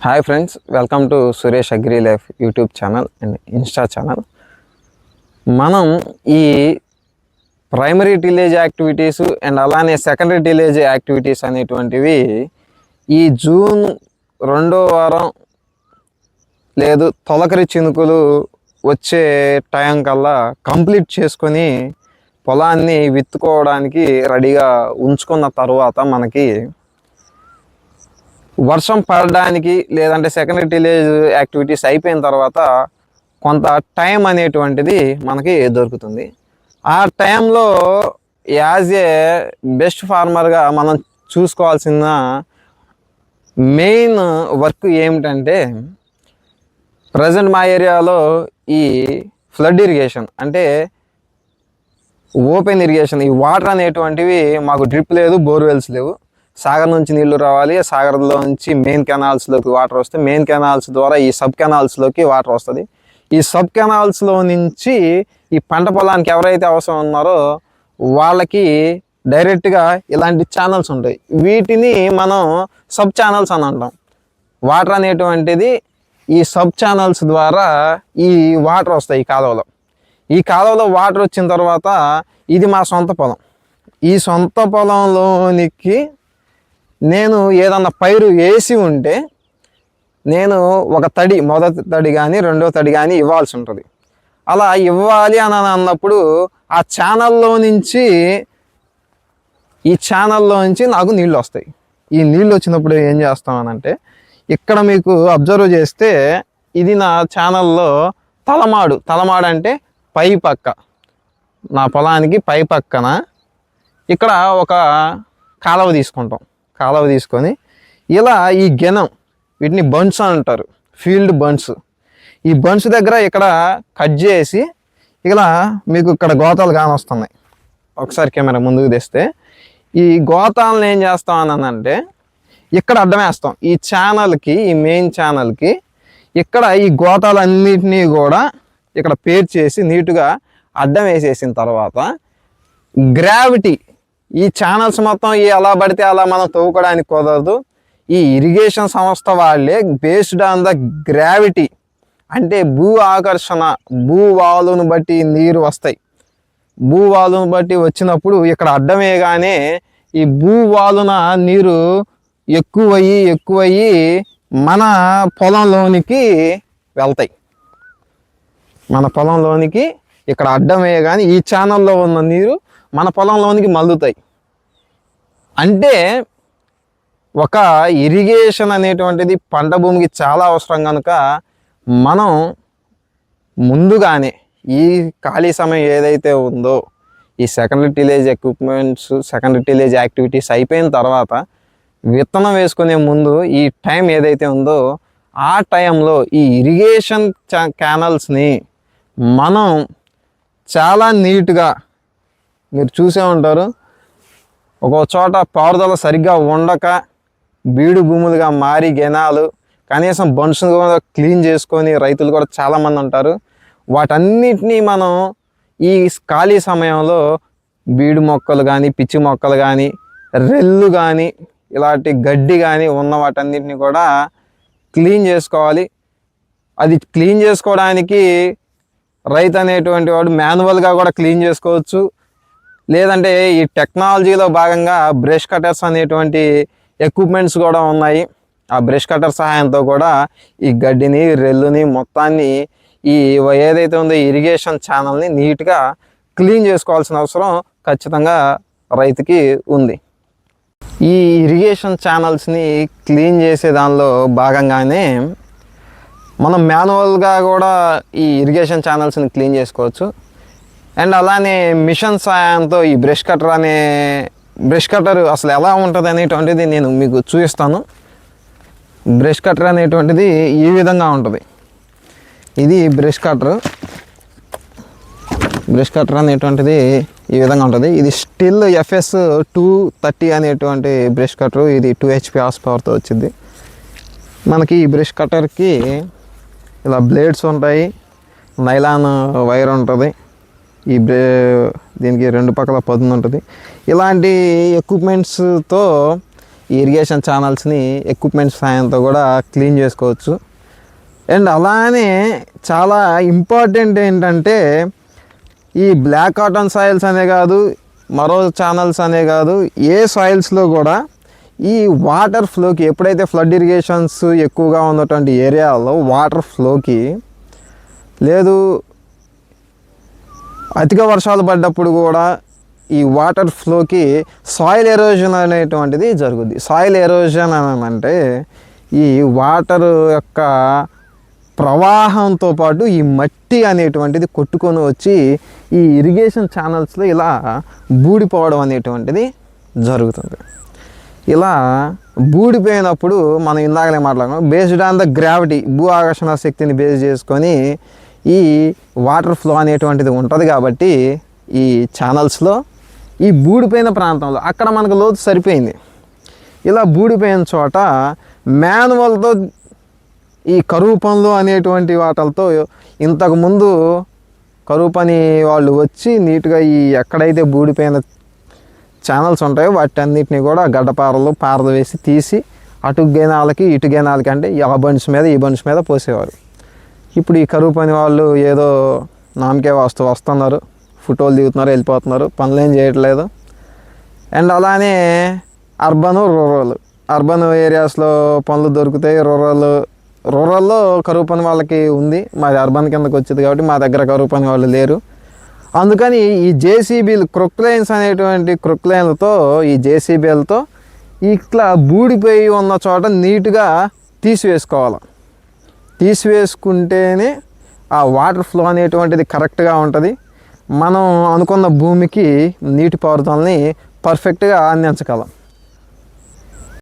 Hi friends welcome to Suresh agri life YouTube channel and insta channel. మనం ఈ primary tillage activities and అలానే secondary tillage activities అనేటువంటివి ఈ June రెండో వారం లేదు తొలకరి చినుకులు వచ్చే టైం కల్లా కంప్లీట్ చేసుకొని పొలాన్ని విత్తుకోవడానికి రెడీగా ఉంచుకున్న తర్వాత మనకి వర్షం పడడానికి లేదంటే సెకండ్ టిలేజ్ యాక్టివిటీస్ అయిపోయిన తర్వాత కొంత టైం అనేటువంటిది మనకి దొరుకుతుంది. ఆ టైంలో యాజ్ ఏ బెస్ట్ ఫార్మర్గా మనం చూసుకోవాల్సిన మెయిన్ వర్క్ ఏమిటంటే ప్రజెంట్ మా ఏరియాలో ఈ ఫ్లడ్ ఇరిగేషన్ అంటే ఓపెన్ ఇరిగేషన్ ఈ వాటర్ అనేటువంటివి మాకు డ్రిప్ లేదు బోర్వెల్స్ లేవు. సాగర్ నుంచి నీళ్ళు రావాలి. సాగర్లో నుంచి మెయిన్ కెనాల్స్లోకి వాటర్ వస్తే మెయిన్ కెనాల్స్ ద్వారా ఈ సబ్ కెనాల్స్లోకి వాటర్ వస్తుంది. ఈ సబ్ కెనాల్స్లో నుంచి ఈ పంట పొలానికి ఎవరైతే అవసరం ఉన్నారో వాళ్ళకి డైరెక్ట్గా ఇలాంటి ఛానల్స్ ఉంటాయి. వీటిని మనం సబ్ ఛానల్స్ అని అంటాం. వాటర్ అనేటువంటిది ఈ సబ్ ఛానల్స్ ద్వారా ఈ వాటర్ వస్తాయి ఈ కాలువలో. ఈ కాలువలో వాటర్ వచ్చిన తర్వాత ఇది మా సొంత పొలం. ఈ సొంత పొలంలోనికి నేను ఏదన్నా పైరు వేసి ఉంటే నేను ఒక తడి మొదటి తడి కానీ రెండో తడి కానీ ఇవ్వాల్సి ఉంటుంది. అలా ఇవ్వాలి అని అన్నప్పుడు ఆ ఛానల్లో నుంచి ఈ ఛానల్లో నుంచి నాకు నీళ్ళు వస్తాయి. ఈ నీళ్ళు వచ్చినప్పుడు ఏం చేస్తామనంటే ఇక్కడ మీకు అబ్జర్వ్ చేస్తే ఇది నా ఛానల్లో తలమాడు. తలమాడు అంటే పై పక్క. నా పొలానికి పై పక్కన. ఇక్కడ ఒక కాలువ తీసుకుంటాం. కాలవ తీసుకొని ఇలా ఈ గెనం వీటిని బన్స్ అంటారు ఫీల్డ్ బన్స్. ఈ బన్స్ దగ్గర ఇక్కడ కట్ చేసి ఇలా మీకు ఇక్కడ గోతాలు కానొస్తున్నాయి. ఒకసారి కెమెరా ముందుకు తెస్తే ఈ గోతాలను ఏం చేస్తాం అనంటే అంటే ఇక్కడ అడ్డం వేస్తాం. ఈ ఛానల్కి ఈ మెయిన్ ఛానల్కి ఇక్కడ ఈ గోతాలన్నిటినీ కూడా ఇక్కడ పేర్ చేసి నీట్గా అడ్డం వేసేసిన తర్వాత గ్రావిటీ ఈ ఛానల్స్ మొత్తం ఈ ఎలా పడితే అలా మనం తవ్వుకోవడానికి కుదరదు. ఈ ఇరిగేషన్ సంస్థ వాళ్ళే బేస్డ్ ఆన్ ద గ్రావిటీ అంటే భూ ఆకర్షణ భూవాలును బట్టి నీరు వస్తాయి. భూవాలును బట్టి వచ్చినప్పుడు ఇక్కడ అడ్డమేగానే ఈ భూవాలున నీరు ఎక్కువయ్యి ఎక్కువయ్యి మన పొలంలోనికి వెళ్తాయి. మన పొలంలోనికి ఇక్కడ అడ్డమే కానీ ఈ ఛానల్లో ఉన్న నీరు మన పొలంలోనికి మల్లుతాయి. అంటే ఒక ఇరిగేషన్ అనేటువంటిది పంట భూమికి చాలా అవసరం కనుక మనం ముందుగానే ఈ ఖాళీ సమయం ఏదైతే ఉందో ఈ secondary tillage equipments secondary tillage activities అయిపోయిన తర్వాత విత్తనం వేసుకునే ముందు ఈ టైం ఏదైతే ఉందో ఆ టైంలో ఈ ఇరిగేషన్ క్యానల్స్ని మనం చాలా నీట్గా మీరు చూసే ఉంటారు. ఒక చోట పారుదల సరిగ్గా ఉండక బీడు భూములుగా మారి గెనాలు కనీసం బన్స్ కూడా క్లీన్ చేసుకొని రైతులు కూడా చాలామంది ఉంటారు. వాటన్నిటినీ మనం ఈ ఖాళీ సమయంలో బీడు మొక్కలు కానీ పిచ్చి మొక్కలు కానీ రెల్లు కానీ ఇలాంటి గడ్డి కానీ ఉన్న వాటన్నిటిని కూడా క్లీన్ చేసుకోవాలి. అది క్లీన్ చేసుకోవడానికి రైతు అనేటువంటి వాడు మాన్యువల్గా కూడా క్లీన్ చేసుకోవచ్చు. లేదంటే ఈ టెక్నాలజీలో భాగంగా బ్రష్ కటర్స్ అనేటువంటి ఎక్విప్మెంట్స్ కూడా ఉన్నాయి. ఆ బ్రష్ కటర్ సహాయంతో కూడా ఈ గడ్డిని రెల్లుని మొత్తాన్ని ఈ ఏదైతే ఉందో ఇరిగేషన్ ఛానల్ని నీట్గా క్లీన్ చేసుకోవాల్సిన అవసరం ఖచ్చితంగా రైతుకి ఉంది. ఈ ఇరిగేషన్ ఛానల్స్ని క్లీన్ చేసే దానిలో భాగంగానే మనం మాన్యువల్గా కూడా ఈ ఇరిగేషన్ ఛానల్స్ని క్లీన్ చేసుకోవచ్చు. అండ్ అలానే మిషన్ సాయంతో ఈ బ్రష్ కటర్ అనే బ్రష్ కటర్ అసలు ఎలా ఉంటుంది అనేటువంటిది నేను మీకు చూపిస్తాను. బ్రష్ కటర్ అనేటువంటిది ఈ విధంగా ఉంటుంది. ఇది బ్రష్ కటర్ బ్రష్ కటర్ అనేటువంటిది ఈ విధంగా ఉంటుంది. ఇది స్టిల్ ఎఫ్ఎస్ టూ థర్టీ అనేటువంటి బ్రష్ కటర్ ఇది టూ హెచ్పి హార్స్ పవర్తో వచ్చింది. మనకి ఈ బ్రష్ కటర్కి ఇలా బ్లేడ్స్ ఉంటాయి. నైలాన్ వైర్ ఉంటుంది. ఈ బ్రే దీనికి రెండు పక్కల పదును ఉంటుంది. ఇలాంటి ఎక్విప్మెంట్స్తో ఈ ఇరిగేషన్ ఛానల్స్ని ఎక్విప్మెంట్స్ సాయంతో కూడా క్లీన్ చేసుకోవచ్చు. అండ్ అలానే చాలా ఇంపార్టెంట్ ఏంటంటే ఈ బ్లాక్ కాటన్ సాయిల్స్ అనే కాదు మరో ఛానల్స్ అనే కాదు ఏ సాయిల్స్లో కూడా ఈ వాటర్ ఫ్లోకి ఎప్పుడైతే ఫ్లడ్ ఇరిగేషన్స్ ఎక్కువగా ఉన్నటువంటి ఏరియాలో వాటర్ ఫ్లోకి లేదు అధిక వర్షాలు పడ్డప్పుడు కూడా ఈ వాటర్ ఫ్లోకి సాయిల్ ఎరోజన్ అనేటువంటిది జరుగుద్ది. సాయిల్ ఎరోజన్ అని అంటే ఈ వాటర్ యొక్క ప్రవాహంతో పాటు ఈ మట్టి అనేటువంటిది కొట్టుకొని వచ్చి ఈ ఇరిగేషన్ ఛానల్స్లో ఇలా బూడిపోవడం అనేటువంటిది జరుగుతుంది. ఇలా బూడిపోయినప్పుడు మనం ఇందాకనే మాట్లాడుకున్నాం బేస్డ్ ఆన్ ద గ్రావిటీ భూ ఆకర్షణ శక్తిని బేస్ చేసుకొని ఈ వాటర్ ఫ్లో అనేటువంటిది ఉంటుంది కాబట్టి ఈ ఛానల్స్లో ఈ బూడిపోయిన ప్రాంతంలో అక్కడ మనకు లోతు సరిపోయింది. ఇలా బూడిపోయిన చోట మాన్యువల్తో ఈ కరువు పనులు అనేటువంటి వాటలతో ఇంతకుముందు కరువు పని వాళ్ళు వచ్చి నీట్గా ఈ ఎక్కడైతే బూడిపోయిన ఛానల్స్ ఉంటాయో వాటన్నిటిని కూడా గడ్డపారలు పారలు వేసి తీసి అటు గేనాలకి ఇటు గేనాలకి అంటే ఆ బండ్స్ మీద ఈ బండ్స్ మీద పోసేవారు. ఇప్పుడు ఈ కరువు పని వాళ్ళు ఏదో నామకే వస్తూ వస్తున్నారు. ఫోటోలు దిగుతున్నారు వెళ్ళిపోతున్నారు. పనులు ఏం చేయట్లేదు. అండ్ అలానే అర్బన్ రూరల్. అర్బన్ ఏరియాస్లో పనులు దొరుకుతాయి. రూరల్ రూరల్లో కరువు పని వాళ్ళకి ఉంది. మాది అర్బన్ కిందకి వచ్చేది కాబట్టి మా దగ్గర కరువు పని వాళ్ళు లేరు. అందుకని ఈ జేసీబీలు క్రొక్లైన్స్ అనేటువంటి క్రొక్లైన్లతో ఈ జేసీబీలతో ఇట్లా బూడిపోయి ఉన్న చోట నీట్గా తీసివేసుకోవాలి. తీసివేసుకుంటేనే ఆ వాటర్ ఫ్లో అనేటువంటిది కరెక్ట్గా ఉంటుంది. మనం అనుకున్న భూమికి నీటి పారుదలని పర్ఫెక్ట్గా అందించగలం.